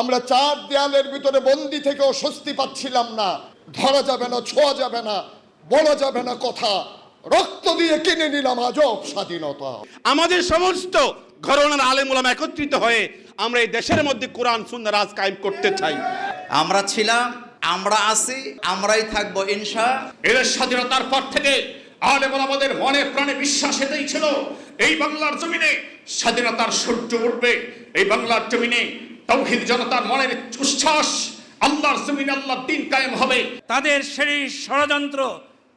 আমরা চার দেয়ালের ভিতরে বন্দি থেকেও স্বস্তি পাচ্ছিলাম না। ধরা যাবে না ছোঁয়া যাবে না বলা যাবে না কথা। রক্ত দিয়ে কিনে নিলাম আজব স্বাধীনতা। আমাদের সমস্ত ঘরনার আলেমুলাম একত্রিত হয়ে আমরা এই দেশের মধ্যে কোরআন সুন্দর রাজ কায়েম করতে চাই। আমরা ছিলাম আমরা আছি আমরাই থাকব ইনশা। এদের স্বাধীনতার পর থেকে আলেমন আমাদের মনে প্রাণে বিশ্বাস এটাই ছিল। এই বাংলার জমিনে স্বাধীনতার সূর্য উঠবে এই বাংলার জমিনে তৌহিদ জনতার মনের উচ্ছ্বাস আল্লাহর জমিনে আল্লাহর দিন কায়েম হবে। তাদের সেই ষড়যন্ত্র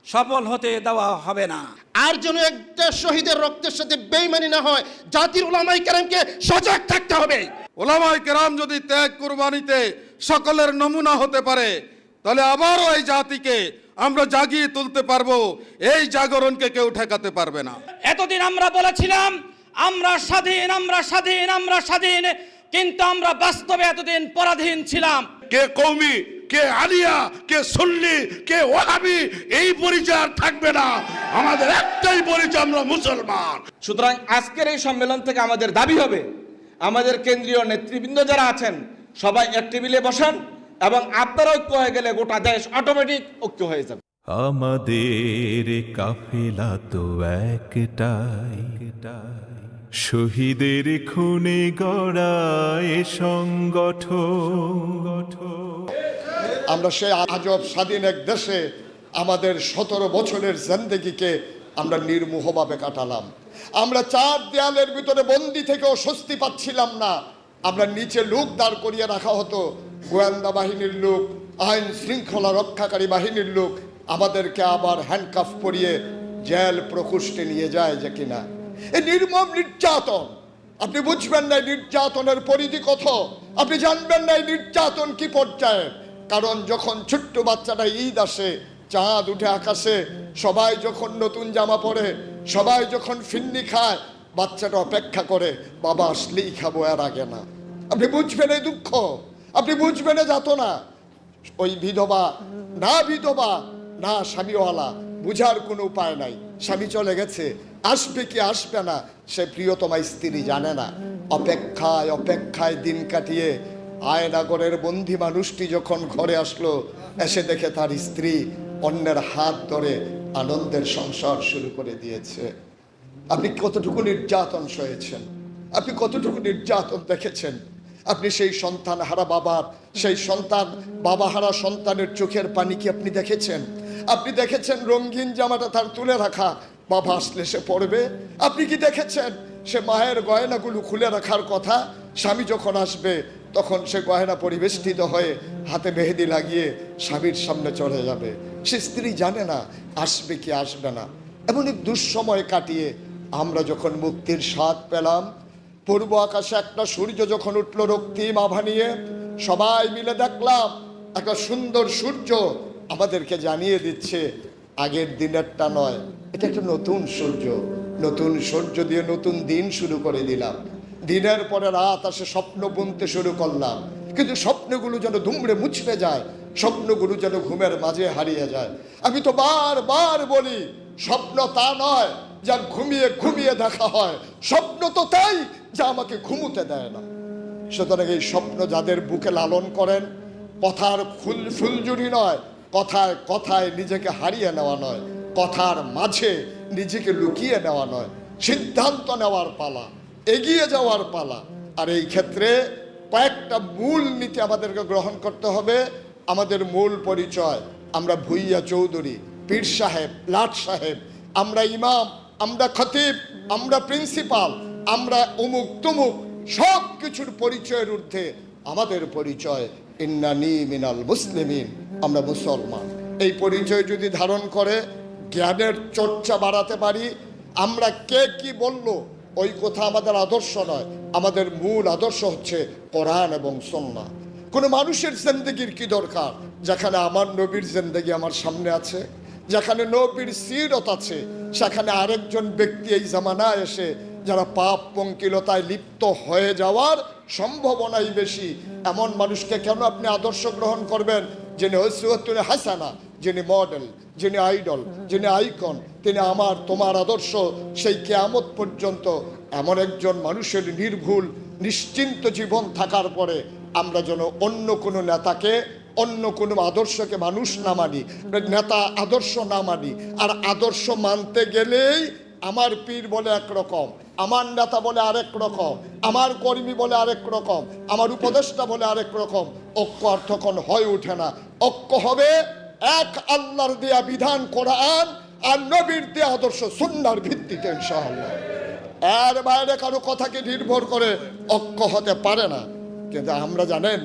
সফল হতে দেওয়া হবে না। আর যেন একটা শহীদের রক্তের সাথে বেইমানি না হয় জাতির ওলামাই কেরামকে সজাগ থাকতে হবে। ওলামাই কেরাম যদি ত্যাগ কুরবানিতে সকলের নমুনা হতে পারে তাহলে আবারও এই জাতিকে আমরা জাগিয়ে তুলতে পারব। এই জাগরণকে কেউ ঠেকাতে পারবে না। এতদিন আমরা বলেছিলাম আমরা স্বাধীন আমরা স্বাধীন আমরা স্বাধীন কিন্তু আমরা বাস্তবে এতদিন পরাধীন ছিলাম। কে কৌমি কে আলিয়া কে সুন্নি কে ওহাবি এই পরিচয় আর থাকবে না। আমাদের একটাই পরিচয় আমরা মুসলমান। সুতরাং আজকের এই সম্মেলন থেকে আমাদের দাবি হবে আমাদের কেন্দ্রীয় নেতৃবৃন্দ যারা আছেন সবাই এক টেবিলে বসান এবং আপনারা ঐক্য হয়ে গেলে গোটা দেশ অটোমেটিক ঐক্য হয়ে যাবে। আমাদের কাফেলা তো একটাই। শহীদের খুনে গড়ায় সংগঠন। আমরা সেই আজব স্বাধীন এক দেশে আমাদের সতেরো বছরের জিন্দগিকে আমরা নির্মোহভাবে কাটালাম। আমরা চার দেয়ালের ভিতরে বন্দি থেকেও স্বস্তি পাচ্ছিলাম না। আমরা নিচে লোক দাঁড় করিয়ে রাখা হতো। গোয়েন্দা বাহিনীর লোক, আইন শৃঙ্খলা রক্ষাকারী বাহিনীর লোক, আমাদেরকে আবার হ্যান্ডকাফ পরিয়ে জেল প্রকোষ্ঠে নিয়ে যায় যে কিনা। এই নির্মম নির্যাতন। আপনি বুঝবেন না নির্যাতনের পরিধি কত? আপনি জানবেন না নির্যাতন কি পর্যায়ে? কারণ যখন ছোট্ট বাচ্চাটা ঈদ আসে, চাঁদ উঠে আকাশে, সবাই যখন নতুন জামা পরে, সবাই যখন ফিন্নি খায়, বাচ্চাটা অপেক্ষা করে, বাবা, আসলেই খাব আর আগে না। আপনি বুঝবেন এই দুঃখ? আপনি বুঝবেন এই যাতনা? ওই বিধবা, না বিধবা, না স্বামীওয়ালা, বুঝার কোনো উপায় নাই। স্বামী চলে গেছে আসবে কি আসবে না, সে প্রিয়তমা স্ত্রী জানে না। অপেক্ষায় অপেক্ষায় দিন কাটিয়ে আয়নাগরের বন্দি মানুষটি যখন ঘরে আসলো, এসে দেখে তার স্ত্রী অন্যের হাত ধরে আনন্দের সংসার শুরু করে দিয়েছে। আপনি কতটুকু নির্যাতন সয়েছেন? আপনি কতটুকু নির্যাতন দেখেছেন? আপনি সেই সন্তান হারা বাবার, সেই সন্তান, বাবা হারা সন্তানের চোখের পানি কি আপনি দেখেছেন? আপনি দেখেছেন রঙিন জামাটা তার তুলে রাখা বাবা আসলে সে পড়বে। আপনি কি দেখেছেন? সে মায়ের গয়নাগুলো খুলে রাখার কথা, স্বামী যখন আসবে, তখন সে গয়না পরিবেষ্টিত হয়ে হাতে মেহেদি লাগিয়ে স্বামীর সামনে চলে যাবে। সে স্ত্রী জানে না, আসবে কি আসবে না। এমন এক দুঃসময় কাটিয়ে আমরা যখন মুক্তির স্বাদ পেলাম, পূর্ব আকাশে একটা সূর্য যখন উঠল রক্তিম আভা নিয়ে সবাই মিলে দেখলাম একটা সুন্দর সূর্য আমাদেরকে জানিয়ে দিচ্ছে, আগের দিনেরটা নয় এটা একটা নতুন সূর্য নতুন সূর্য দিয়ে নতুন দিন শুরু করে দিলাম। দিনের পরে রাত আসে, স্বপ্ন বুনতে শুরু করলাম। কিন্তু স্বপ্নগুলো যেন ধুমড়ে মুছড়ে যায়, স্বপ্নগুলো যেন ঘুমের মাঝে হারিয়ে যায়। আমি তো বারবার বলি, স্বপ্ন তা নয় যা ঘুমিয়ে ঘুমিয়ে দেখা হয়। স্বপ্ন তো তাই যা আমাকে ঘুমুতে দেয় না। সুতরাং এই স্বপ্ন যাদের বুকে লালন করেন, কথার ফুল ফুলজুরি নয়, কথায় কথায় নিজেকে হারিয়ে নেওয়া নয়। কথার মাঝে নিজেকে লুকিয়ে নেওয়া নয়, সিদ্ধান্ত নেওয়ার পালা, এগিয়ে যাওয়ার পালা। আর এই ক্ষেত্রে কয়েকটা মূল নীতি আমাদেরকে গ্রহণ করতে হবে। আমাদের মূল পরিচয়, আমরা ভুইয়া চৌধুরী, পীর সাহেব, লাট সাহেব, আমরা ইমাম, আমরা খতিব, আমরা প্রিন্সিপাল, আমরা অমুক তুমুক, সব কিছুর পরিচয়ের ঊর্ধ্বে আমাদের পরিচয়, ইন্নানি মিনাল মুসলিমিন, আমরা মুসলমান। এই পরিচয় যদি ধারণ করে জ্ঞানের চর্চা বাড়াতে পারি। আমরা কে কি বলল, ওই কথা আমাদের আদর্শ নয়। আমাদের মূল আদর্শ হচ্ছে কোরআন এবং সন্না কোনো মানুষের জিন্দগির কি দরকার? যেখানে আমার নবীর জিন্দগি আমার সামনে আছে, যেখানে নবীর সিরত আছে, সেখানে আরেকজন ব্যক্তি এই জামানায় এসে যারা পাপ পঙ্কিলতায় লিপ্ত হয়ে যাওয়ার সম্ভাবনাই বেশি। এমন মানুষকে কেন আপনি আদর্শ গ্রহণ করবেন? যিনি হসুয়াতুল হাসানা যিনি মডেল যিনি আইডল যিনি আইকন তিনি আমার, তোমার আদর্শ, সেই কেয়ামত পর্যন্ত এমন একজন মানুষের নির্ভুল, নিশ্চিন্ত জীবন থাকার পরে আমরা যেন অন্য কোনো নেতাকে, অন্য কোনো আদর্শকে মানুষ না মানি, নেতা আদর্শ না মানি। আর আদর্শ মানতে গেলেই আমার পীর বলে একরকম আমার নেতা বলে আরেক রকম, আমার কর্মী বলে আরেক রকম, আমার উপদেষ্টা বলে আরেক রকম ঐক্য অর্থক্ষণ হয়ে ওঠে না। ঐক্য হবে এক আল্লাহর দেয়া বিধান কোরআন আর নবীর দেয়া আদর্শ সুন্নার ভিত্তিতে, ইনশাআল্লাহ। এর বাইরে কারও কথাকে নির্ভর করে অক্ষ হতে পারে না। কিন্তু আমরা জানেন,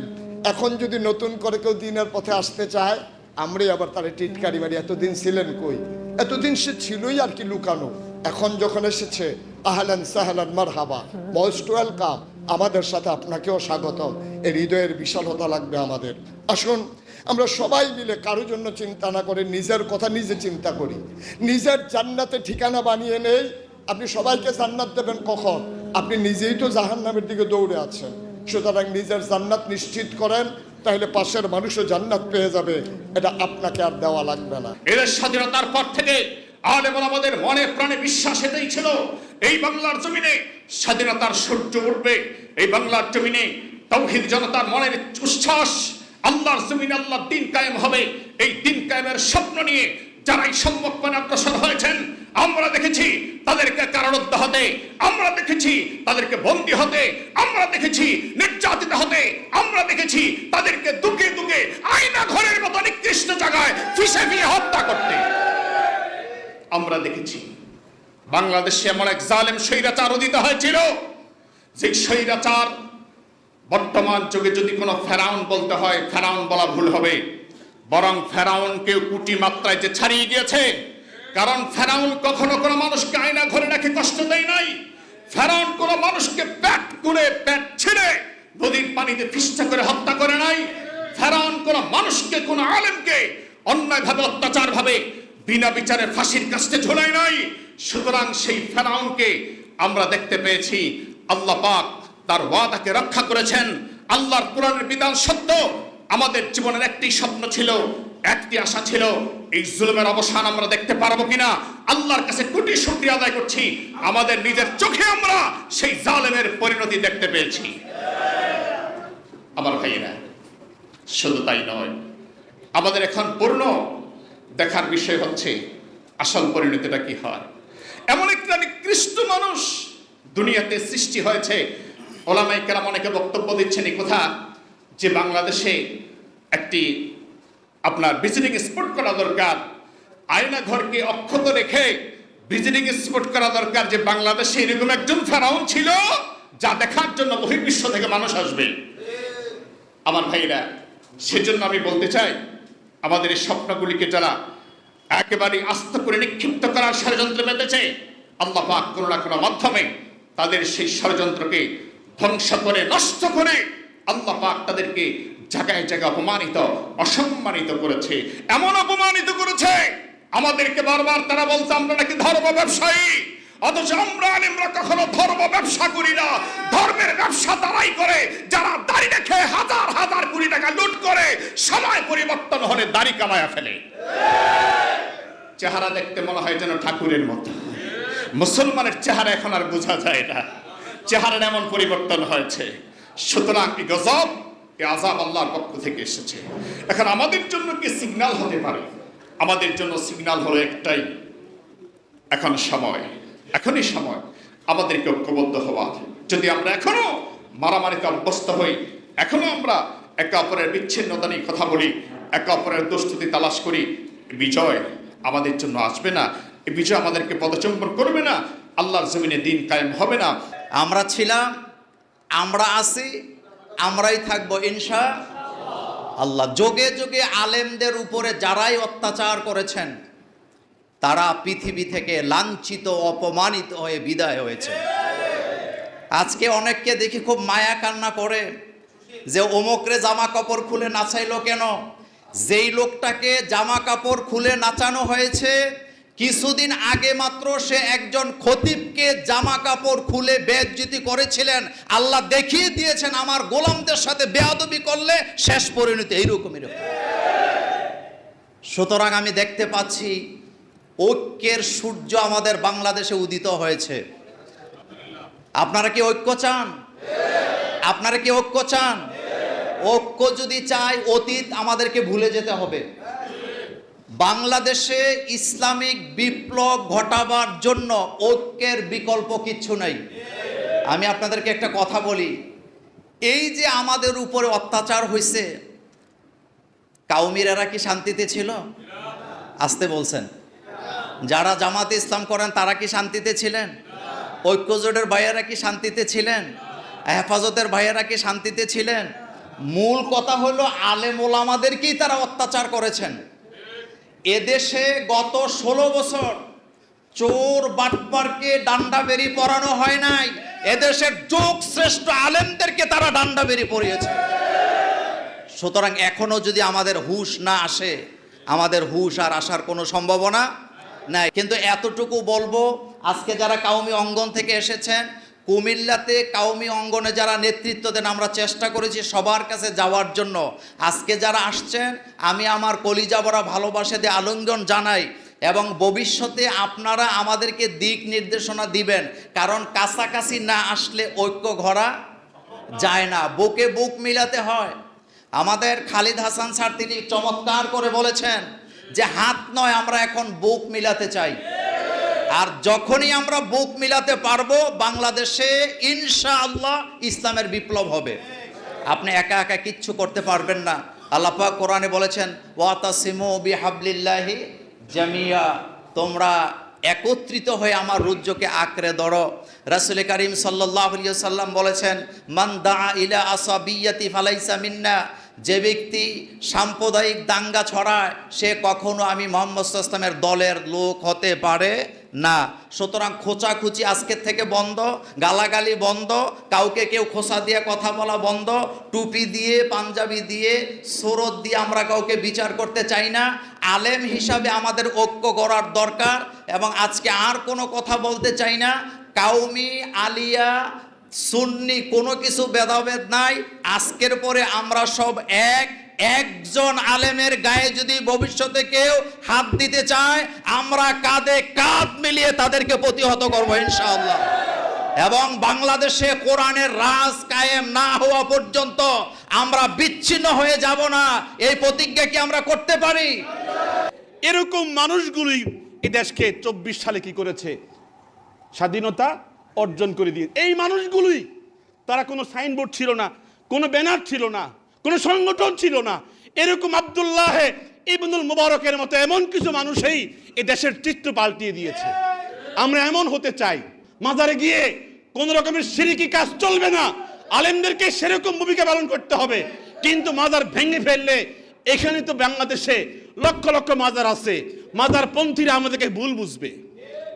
এখন যদি নতুন করে কেউ দিনের পথে আসতে চায়, আমরাই আবার তারা টিটকারি বাড়ি, এতদিন ছিলেন কই? এতদিন সে ছিলই আর কি লুকানো। এখন যখন এসেছে, আহলান সাহলান মারহাবা মোস্ট ওয়েলকাম আমাদের সাথে আপনাকেও স্বাগতম। এই হৃদয়ের বিশালতা লাগবে আমাদের। আসুন আমরা সবাই মিলে কারোর জন্য চিন্তা না করে নিজের কথা নিজে চিন্তা করি। নিজের জান্নাতে ঠিকানা বানিয়ে নেই। আপনি সবাইকে জান্নাত দেবেন কখন? আপনি নিজেই তো জাহান্নামের দিকে দৌড়ে আছেন। সুতরাং নিজের জান্নাত নিশ্চিত করেন, তাহলে পাশের মানুষও জান্নাত পেয়ে যাবে। এটা আপনাকে আর দেওয়া লাগবে না। এদের স্বাধীনতার পর থেকে আলেমন আমাদের মনে প্রাণে বিশ্বাস এটাই ছিল। এই বাংলার জমিনে স্বাধীনতার সূর্য উঠবে। এই বাংলার জমিনে তৌহিদ জনতার মনের উচ্ছ্বাস আল্লাহর জমিনে, আল্লাহর দিন কায়েম হবে। এই দিন কায়েমের স্বপ্ন নিয়ে যারা এই সম্মুখপানে অগ্রসর হয়েছেন, আমরা দেখেছি তাদেরকে কারারুদ্ধ হতে, আমরা দেখেছি তাদেরকে বন্দী হতে, আমরা দেখেছি নির্যাতিত হতে, আমরা দেখেছি তাদেরকে দুকে দুকে আয়না ঘরের মতো নিকৃষ্ট জায়গায় ফিসে ফিয়ে হত্যা করতে। আমরা দেখেছি বাংলাদেশে এমন এক জালেম স্বৈরাচার উদিত হয়েছিল, যে স্বৈরাচার বর্তমান যুগে যদি কোনো ফেরাউন বলতে হয়, ফেরাউন বলা ভুল হবে। বরং ফেরাউনকে কুটি মাত্রায় যে ছাড়িয়ে গিয়েছে, কারণ ফেরাউন কখনো কোনো মানুষকে আয়না ঘরে রেখে কষ্ট দেয় নাই। ফেরাউন কোনো মানুষকে পেট করে পেট ছিঁড়ে নদীর পানিতে ফিস্টা করে হত্যা করে নাই। ফেরাউন কোনো মানুষকে, কোনো আলেমকে অন্যায়ভাবে অত্যাচার ভাবে বিনা বিচারে ফাঁসির কাছে ঝোলায় নাই। সুতরাং সেই ফেরাউনকে আমরা দেখতে পেয়েছি। আল্লাহ পাক তার ওয়াদাকে রক্ষা করেছেন। আল্লাহর কোরআনের বিধান সত্য। আমাদের জীবনের একটি স্বপ্ন ছিল, একটি আশা ছিল, এই জুলুমের অবসান আমরা দেখতে পারব কিনা? আল্লাহর কাছে কোটি শুকরিয়া আদায় করছি। আমাদের নিজের চোখে আমরা সেই জালেমের পরিণতি দেখতে পেয়েছি। আমার ভাইয়েরা, শুধু তাই নয়, আমাদের এখন পূর্ণ দেখার বিষয় হচ্ছে আসল পরিণতিটা কি হয়। এমন একটা নিকৃষ্ট মানুষ দুনিয়াতে সৃষ্টি হয়েছে ওলামাই কেরাম অনেকে বক্তব্য দিচ্ছেন এই কথা যে বাংলাদেশে একটি আপনার ভিজিটিং স্পট করা দরকার। আয়না ঘরকে অক্ষত রেখে ভিজিটিং স্পট করা দরকার যে বাংলাদেশে এরকম একজন ফেরাউন ছিল যা দেখার জন্য বহির্বিশ্ব থেকে মানুষ আসবে। আমার ভাইরা, সেজন্য আমি বলতে চাই, আমাদের এই স্বপ্নগুলিকে যারা একেবারে আস্ত করে নিক্ষিপ্ত করার ষড়যন্ত্র মেতেছে আল্লাহ কোনো না কোনো মাধ্যমে তাদের সেই ষড়যন্ত্রকে ধ্বংস করে, নষ্ট করে আল্লাহ পাক তাদেরকে জায়গায় জায়গায় অপমানিত, অসম্মানিত করেছে। এমন অপমানিত করেছে, আমাদেরকে বারবার তারা বলতো আমরা নাকি ধর্ম ব্যবসায়ী, অথচ আমরা আমরা কখনো ধর্ম ব্যবসা করি না। ধর্মের ব্যবসা তারাই করে, যারা দাড়ি রেখে হাজার হাজার কোটি টাকা লুট করে, সময় পরিবর্তন হলে দাড়ি কামায়া ফেলে। চেহারা দেখতে মনে হয় যেন ঠাকুরের মতো। মুসলমানের চেহারা এখন আর বোঝা যায় না। চেহারার এমন পরিবর্তন হয়েছে। সুতরাং এই গজব, এই আজাব আল্লাহর পক্ষ থেকে এসেছে। এখন আমাদের জন্য কি সিগন্যাল হতে পারে? আমাদের জন্য সিগন্যাল হলো একটাই। এখন সময়। এখনই সময়। আমাদেরকে ঐক্যবদ্ধ হওয়া। যদি আমরা এখনও মারামারিতে অভ্যস্ত হই, এখনও আমরা একে অপরের বিচ্ছিন্নতা নিয়ে কথা বলি, একে অপরের দোস্তুতি তালাশ করি বিজয় আমাদের জন্য আসবে না। এই বিজয় আমাদেরকে পদচম্বন করবে না। আল্লাহর জমিনে দিন কায়েম হবে না। আমরা ছিলাম, আমরা আছি, আমরাই থাকব ইনশা আল্লাহ। যোগে যোগে আলেমদের উপরে যারাই অত্যাচার করেছেন, তারা পৃথিবী থেকে লাঞ্ছিত, অপমানিত হয়ে বিদায় হয়েছে। আজকে অনেককে দেখি খুব মায়া কান্না করে যে, অমুকরে জামা কাপড় খুলে নাচাইলো কেন? যেই লোকটাকে জামা কাপড় খুলে নাচানো হয়েছে কিছুদিন আগে মাত্র সে একজন খতিবকে জামা কাপড় খুলে বেজ্জিতি করেছিলেন। আল্লাহ দেখিয়ে দিয়েছেন, আমার গোলামদের সাথে বেয়াদবি করলে শেষ পরিণতি। এইরকম এরকম সুতরাং আমি দেখতে পাচ্ছি, ঐক্যের সূর্য আমাদের বাংলাদেশে উদিত হয়েছে। আপনারা কি ঐক্য চান? আপনারা কি ঐক্য চান? ঐক্য যদি চাই, অতীত আমাদেরকে ভুলে যেতে হবে। বাংলাদেশে ইসলামিক বিপ্লব ঘটাবার জন্য ঐক্যের বিকল্প কিচ্ছু নাই। আমি আপনাদেরকে একটা কথা বলি। এই যে আমাদের উপরে অত্যাচার হয়েছে কাউমিরেরা কি শান্তিতে ছিল? আসতে বলছেন। যারা জামাতে ইসলাম করেন, তারা কি শান্তিতে ছিলেন? ঐক্যজোটের ভাইয়েরা কি শান্তিতে ছিলেন? হেফাজতের ভাইয়েরা কি শান্তিতে ছিলেন? মূল কথা হলো, আলেম ওলামাদেরকেই তারা অত্যাচার করেছেন। এদেশে গত ষোলো বছর চোর বাটপারকে ডান্ডা বেরি পরানো হয় নাই। এদেশের যোগ শ্রেষ্ঠ আলেমদেরকে তারা ডান্ডা বেরি পরিয়েছে। সুতরাং এখনও যদি আমাদের হুশ না আসে, আমাদের হুশ আর আসার কোনো সম্ভাবনা নাই। কিন্তু এতটুকু বলব, আজকে যারা কাউমি অঙ্গন থেকে এসেছেন কুমিল্লাতে কাউমি অঙ্গনে যারা নেতৃত্ব দেন, আমরা চেষ্টা করেছি সবার কাছে যাওয়ার জন্য। আজকে যারা আসছেন, আমি আমার কলিজা বড়া ভালোবাসে দিয়ে আলিঙ্গন জানাই এবং ভবিষ্যতে আপনারা আমাদেরকে দিক নির্দেশনা দিবেন, কারণ কাছাকাছি না আসলে ঐক্য ঘরা যায় না, বুকে বুক মিলাতে হয়। আমাদের খালিদ হাসান স্যার তিনি চমৎকার করে বলেছেন যে হাত নয়, আমরা এখন বুক মিলাতে চাই। আর যখনই আমরা বুক মিলাতে পারব, বাংলাদেশে ইনশাআল্লাহ ইসলামের বিপ্লব হবে। আপনি একা একা কিচ্ছু করতে পারবেন না। আল্লাহ পাক কোরআনে বলেছেন জামিয়া। তোমরা একত্রিত হয়ে আমার রুজ্জকে আঁকড়ে ধরো। রাসুল করিম সাল্লাহ সাল্লাম বলেছেন, মান দা ইলা আসাবিয়াতি ফালাইসা মিন্না। যে ব্যক্তি সাম্প্রদায়িক দাঙ্গা ছড়ায়, সে কখনো আমি মোহাম্মদ ইসলামের দলের লোক হতে পারে না। সুতরাং খোঁচাখুচি আজকের থেকে বন্ধ, গালাগালি বন্ধ, কাউকে কেউ খোসা দিয়ে কথা বলা বন্ধ, টুপি দিয়ে, পাঞ্জাবি দিয়ে, সুরত দিয়ে আমরা কাউকে বিচার করতে চাই না। আলেম হিসাবে আমাদের ঐক্য করার দরকার এবং আজকে আর কোনো কথা বলতে চাই না। কাউমি আলিয়া সুন্নি কোনো কিছু ভেদাভেদ নাই। আজকের পরে আমরা সব এক, একজন আলেমের গায়ে যদি ভবিষ্যতে কেউ হাত দিতে চায়, আমরা কাঁধে কাঁধ মিলিয়ে তাদেরকে প্রতিহত করব ইনশাআল্লাহ। এবং বাংলাদেশে কোরআনের রাজ কায়েম না হওয়া পর্যন্ত আমরা বিচ্ছিন্ন হয়ে যাব না। এই প্রতিজ্ঞা কি আমরা করতে পারি? এরকম মানুষগুলি এই দেশকে চব্বিশ সালে কি করেছে? স্বাধীনতা অর্জন করে দিয়ে এই মানুষগুলোই, তারা কোনো সাইনবোর্ড ছিল না, কোনো ব্যানার ছিল না, কোনো সংগঠন ছিল না। এরকম আবদুল্লাহ ইবনুল মুবারকের মতো এমন কিছু মানুষই এ দেশের চিত্র পাল্টিয়ে দিয়েছে। আমরা এমন হতে চাই, মাজারে গিয়ে কোন রকমের সিরিকি কাজ চলবে না, আলেমদেরকে সেরকম ভূমিকা পালন করতে হবে, কিন্তু মাজার ভেঙে ফেললে এখানে তো বাংলাদেশে লক্ষ লক্ষ মাজার আছে, মাজার পন্থীরা আমাদেরকে ভুল বুঝবে।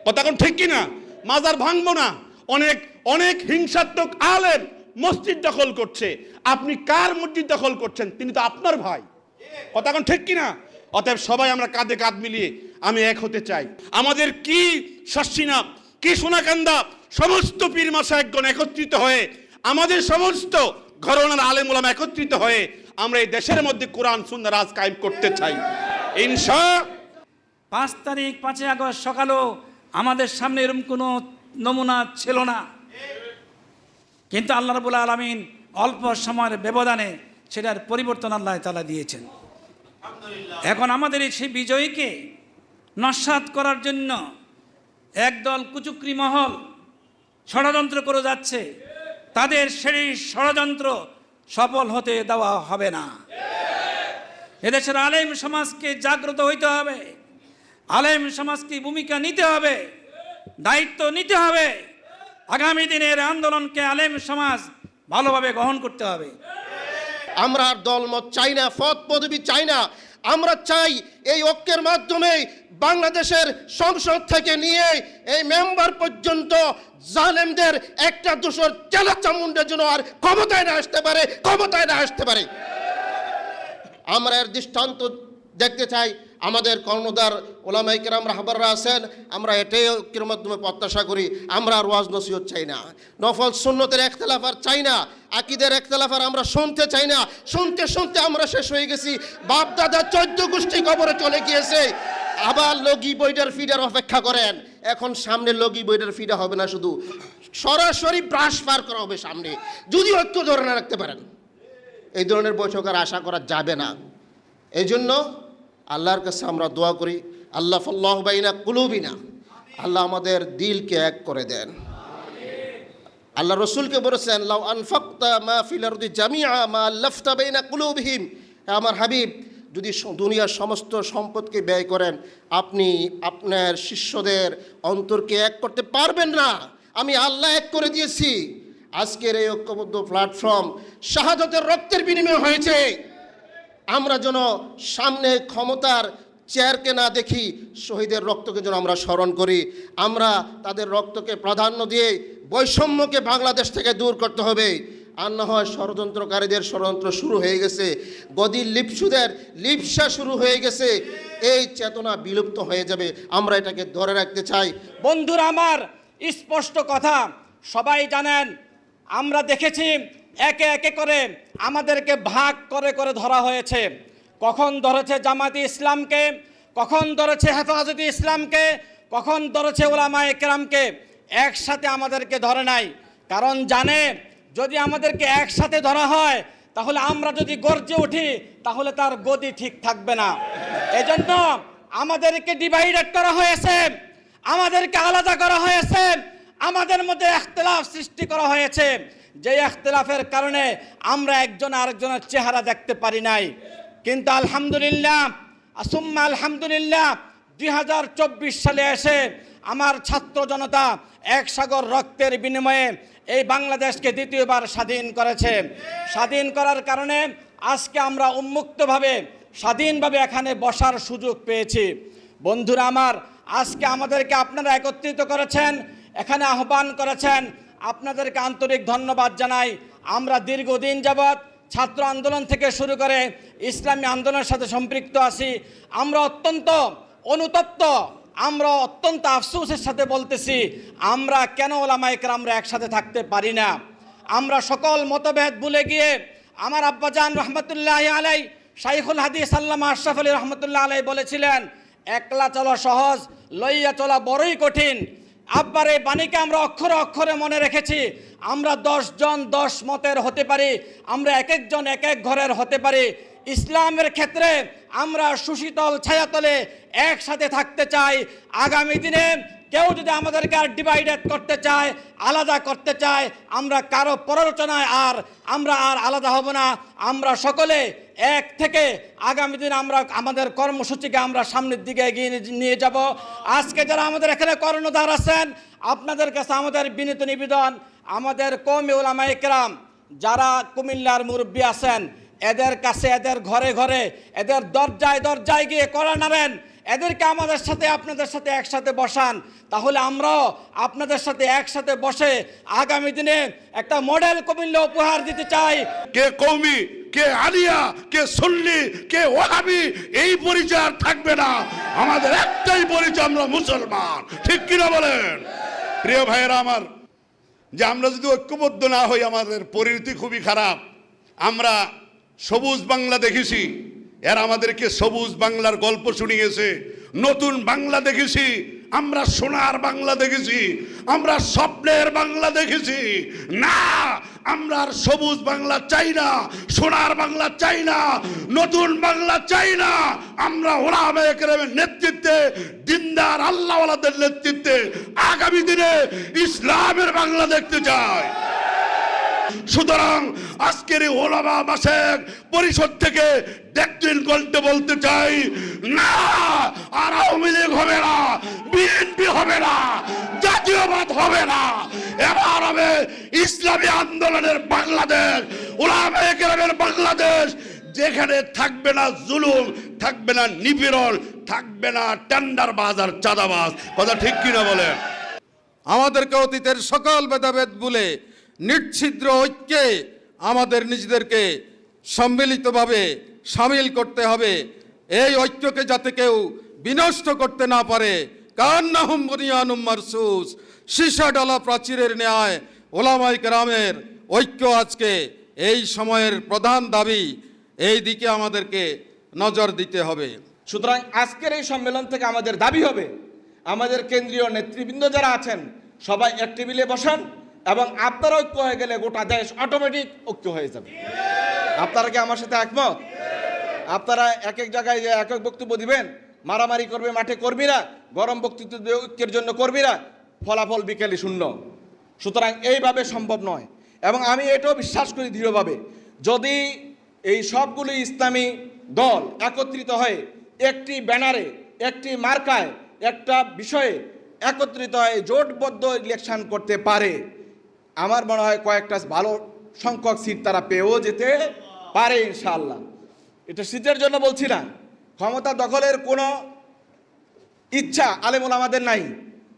কথা কোন ঠিক কিনা? মাজার ভাঙবো না। অনেক অনেক হিংসাত্মক আলেম মসজিদ দখল করছে। আপনি কার মসজিদ দখল করছেন? তিনি তো আপনার ভাই। কথা এখন ঠিক কিনা? অতএব সবাই আমরা কাঁধে কাঁধ মিলিয়ে আমি এক হতে চাই। আমাদের কি শাসিনা, কি সোনাকান্দা, সমস্ত পীর মাসা একজন একত্রিত হয়ে, আমাদের সমস্ত ঘরনার আলেম ওলামা একত্রিত হয়ে আমরা এই দেশের মধ্যে কোরআন সুন্দর রাজ কায়েম করতে চাই। ইনশা পাঁচ তারিখ, পাঁচই আগস্ট সকালেও আমাদের সামনে এরকম কোনো নমুনা ছিল না। কিন্তু আল্লাহ রবুল্লা আলমিন অল্প সময়ের ব্যবধানে সেটার পরিবর্তন আল্লাহ তালা দিয়েছেন। এখন আমাদের এই সেই বিজয়ীকে নস্বাত করার জন্য একদল কুচুকরি মহল ষড়যন্ত্র করে যাচ্ছে। তাদের সেই ষড়যন্ত্র সফল হতে দেওয়া হবে না। এদেশের আলেম সমাজকে জাগ্রত হইতে হবে। আলেম সমাজকে ভূমিকা নিতে হবে, দায়িত্ব নিতে হবে। আগামী দিনের আন্দোলনকে আলেম সমাজ ভালোভাবে গ্রহণ করতে হবে। আমরা আর দলমত চাই না পদ পদবি চাই না। আমরা চাই এই ঐক্যের মাধ্যমে বাংলাদেশের সংসদ থেকে নিয়ে এই মেম্বার পর্যন্ত জালেমদের একটা দুশোর চেলা চামুন্ডের জন্য আর ক্ষমতায় না আসতে পারে, ক্ষমতায় না আসতে পারে। আমরা এর দৃষ্টান্ত দেখতে চাই আমাদের কর্ণধার ওলামাই কেরাম রাহবাররা আছেন, আমরা এটাই ঐক্যের মাধ্যমে প্রত্যাশা করি, আমরা আর ওয়াজ নসিহত চাই না। নফল সুন্নতের একতলাফ আর চাই না, আকিদের একতলাফ আর আমরা শুনতে চাই না। শুনতে শুনতে আমরা শেষ হয়ে গেছি বাপ দাদা চোদ্দ গোষ্ঠী কবরে চলে গিয়েছে। আবার লগি বইটার ফিডার অপেক্ষা করেন। এখন সামনে লগি বইটার ফিডা হবে না শুধু, সরাসরি ব্রাশ পার করা হবে সামনে। যদি ঐক্য ধরে না রাখতে পারেন, এই ধরনের বৈঠক আর আশা করা যাবে না। এই জন্য আল্লাহর কাছে আমরা দোয়া করি, আল্লাহ ফল্লাহ বাইনা কুলুবিনা। আল্লাহ আমাদের দিলকে এক করে দেন। আল্লাহ রসুলকে বলেছেন, লাউ আনফাক্তা মা ফিল আরদি জামিআ মা আল্লাফতা বাইনা কুলুবহিম। আমার হাবিব, যদি দুনিয়ার সমস্ত সম্পদকে ব্যয় করেন, আপনি আপনার শিষ্যদের অন্তরকে এক করতে পারবেন না। আমি আল্লাহ এক করে দিয়েছি। আজকের এই ঐক্যবদ্ধ প্ল্যাটফর্ম শাহাদতের রক্তের বিনিময় হয়েছে। আমরা যেন সামনে ক্ষমতার চেয়ারকে না দেখি, শহীদের রক্তকে যেন আমরা স্মরণ করি। আমরা তাদের রক্তকে প্রাধান্য দিয়ে বৈষম্যকে বাংলাদেশ থেকে দূর করতে হবে। আর না হয় ষড়যন্ত্রকারীদের ষড়যন্ত্র শুরু হয়ে গেছে। গদির লিপসুদের লিপসা শুরু হয়ে গেছে। এই চেতনা বিলুপ্ত হয়ে যাবে। আমরা এটাকে ধরে রাখতে চাই। বন্ধুরা, আমার স্পষ্ট কথা, সবাই জানেন, আমরা দেখেছি একে একে করে আমাদেরকে ভাগ করে করে ধরা হয়েছে। কখন ধরেছে জামাতি ইসলামকে, কখন ধরেছে হেফাজতে ইসলামকে, কখন ধরেছে ওলামা একরামকে একসাথে আমাদেরকে ধরে নাই। কারণ জানে, যদি আমাদেরকে একসাথে ধরা হয়, তাহলে আমরা যদি গর্জে উঠি, তাহলে তার গতি ঠিক থাকবে না। এজন্য আমাদেরকে ডিভাইডেড করা হয়েছে, আমাদেরকে আলাদা করা হয়েছে, আমাদের মধ্যে এখতলাফ সৃষ্টি করা হয়েছে। যে এখতলাফের কারণে আমরা একজন আরেকজনের চেহারা দেখতে পারি নাই। কিন্তু আলহামদুলিল্লাহ আসুম্মা আলহামদুলিল্লাহ, দুই হাজার চব্বিশ সালে এসে আমার ছাত্র জনতা এক সাগর রক্তের বিনিময়ে এই বাংলাদেশকে দ্বিতীয়বার স্বাধীন করেছে। স্বাধীন করার কারণে আজকে আমরা উন্মুক্তভাবে, স্বাধীনভাবে এখানে বসার সুযোগ পেয়েছি। বন্ধুরা আমার, আজকে আমাদেরকে আপনারা একত্রিত করেছেন, এখানে আহ্বান করেছেন আপনাদেরকে আন্তরিক ধন্যবাদ জানাই। আমরা দীর্ঘদিন যাবৎ ছাত্র আন্দোলন থেকে শুরু করে ইসলামী আন্দোলনের সাথে সম্পৃক্ত আছি। আমরা অত্যন্ত অনুতপ্ত, আমরা অত্যন্ত আফসোসের সাথে বলতেছি, আমরা কেন ওলামাইকার আমরা একসাথে থাকতে পারি না? আমরা সকল মতভেদ ভুলে গিয়ে আমার আব্বাজান রহমতুল্লাহ আলাই, শাইখুল হাদিস আল্লামা আশরাফ আলী রহমতুল্লাহ আলাই বলেছিলেন, একলা চলা সহজ, লইয়া চলা বড়ই কঠিন। আব্বার এই বাণীকে আমরা অক্ষরে অক্ষরে মনে রেখেছি। আমরা দশ জন দশ মতের হতে পারি, আমরা এক একজন এক এক ঘরের হতে পারি। ইসলামের ক্ষেত্রে আমরা সুশীতল ছায়াতলে একসাথে থাকতে চাই। আগামী দিনে কেউ যদি আমাদেরকে আর ডিভাইডেড করতে চায়, আলাদা করতে চায়, আমরা কারও পরলোচনায় আর আমরা আর আলাদা হব না। আমরা সকলে এক থেকে আগামী দিন আমরা আমাদের কর্মসূচিকে আমরা সামনের দিকে এগিয়ে নিয়ে যাব। আজকে যারা আমাদের এখানে কর্ণধার আছেন, আপনাদের কাছে আমাদের বিনীত নিবেদন, আমাদের কমে ওলামা একরাম যারা কুমিল্লার মুরব্বী আছেন, এদের কাছে এদের ঘরে ঘরে, এদের দরজায় দরজায় গিয়ে করা নাড়েন। এদেরকে আমাদের সাথে, আপনাদের সাথে একসাথে বসান। তাহলে আমরাও আপনাদের সাথে একসাথে বসে আগামী দিনে একটা মডেল কুমিল্লা উপহার দিতে চাই। কে কৌমি কে আলিয়া, কে সুন্নি, কে ওহাবি এই পরিচয় আর থাকবে না। আমাদের একটাই পরিচয়, আমরা মুসলমান। ঠিক কিনা বলেন? প্রিয় ভাইয়েরা আমার, যে আমরা যদি ঐক্যবদ্ধ না হই, আমাদের পরিণতি খুবই খারাপ। আমরা সবুজ বাংলা দেখেছি। এর আমাদেরকে সবুজ বাংলার গল্প শুনিয়েছে। নতুন বাংলা দেখেছি। আমরা সোনার বাংলা দেখেছি। আমরা স্বপ্নের বাংলা দেখেছি। না, আমরা আর সবুজ বাংলা চাই না, সোনার বাংলা চাই না, নতুন বাংলা চাই না। আমরা একরামের নেতৃত্বে, দিনদার আল্লাহওয়ালাদের নেতৃত্বে আগামী দিনে ইসলামের বাংলা দেখতে চাই। সুতরাং আজকের এই ওলামা মাসেক পরিষদ থেকে ডেকটিন গল্পে বলতে চাই, না, আর আওয়ামী লীগ হবে না, বিএনপি হবে না, জাতীয়বাদ হবে না। এবার হবে ইসলামী আন্দোলনের বাংলাদেশ, ওলামা একরামের বাংলাদেশ, যেখানে থাকবে না জুলুম, থাকবে না নিপীড়ন, থাকবে না টেন্ডার বাজার চাঁদাবাজ। কথা ঠিক কিনা বলেন? আমাদেরকে অতীতের সকল ভেদাভেদ বলে নিচ্ছিদ্র ঐক্যে আমাদের নিজেদেরকে সম্মিলিতভাবে সামিল করতে হবে। এই ঐক্যকে যাতে কেউ বিনষ্ট করতে না পারে। কান্নাহুম বুনিয়ানুম মারসুস। সীসা ডালা প্রাচীরের ন্যায় ওলামাই কেরামের ঐক্য আজকে এই সময়ের প্রধান দাবি। এই দিকে আমাদেরকে নজর দিতে হবে। সুতরাং আজকের এই সম্মেলন থেকে আমাদের দাবি হবে, আমাদের কেন্দ্রীয় নেতৃবৃন্দ যারা আছেন, সবাই এক টেবিলে বসান। এবং আপনারা ঐক্য হয়ে গেলে গোটা দেশ অটোমেটিক ঐক্য হয়ে যাবে। আপনারা কি আমার সাথে একমত? আপনারা এক এক জায়গায় যে এক এক বক্তব্য দিবেন, মারামারি করবে মাঠে কর্মীরা, গরম বক্তৃত্ব ঐক্যের জন্য কর্মীরা, ফলাফল বিকেলে শূন্য। সুতরাং এইভাবে সম্ভব নয়। এবং আমি এটাও বিশ্বাস করি দৃঢ়ভাবে, যদি এই সবগুলি ইসলামী দল একত্রিত হয়ে একটি ব্যানারে, একটি মার্কায় একটা বিষয়ে একত্রিত হয়ে জোটবদ্ধ ইলেকশন করতে পারে আমার মনে হয় কয়েকটা ভালো সংখ্যক সিট তারা পেয়েও যেতে পারে ইনশাআল্লাহ। এটা সিটের জন্য বলছি না। ক্ষমতা দখলের কোনো ইচ্ছা আলেমুল আমাদের নাই।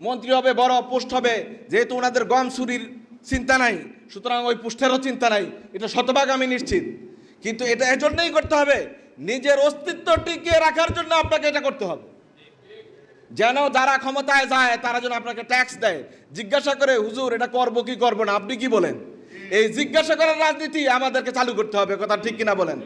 মন্ত্রী হবে, বড় পোস্ট হবে, যেহেতু ওনাদের গম চুরির চিন্তা নাই, সুতরাং ওই পোস্টেরও চিন্তা নাই। এটা শতভাগ আমি নিশ্চিত। কিন্তু এটা এজন্যই করতে হবে, নিজের অস্তিত্ব টিকিয়ে রাখার জন্য আপনাকে এটা করতে হবে। যেন যারা ক্ষমতায় যায়, তারা যেন আপনাকে ট্যাক্স দেয়। জিজ্ঞাসা করে, হুজুর, এটা করব কি করব না? আপনি কি বলেন? এই জিজ্ঞাসা করার রাজনীতি আমাদেরকে চালু করতে হবে, কথা ঠিক কিনা বলেন?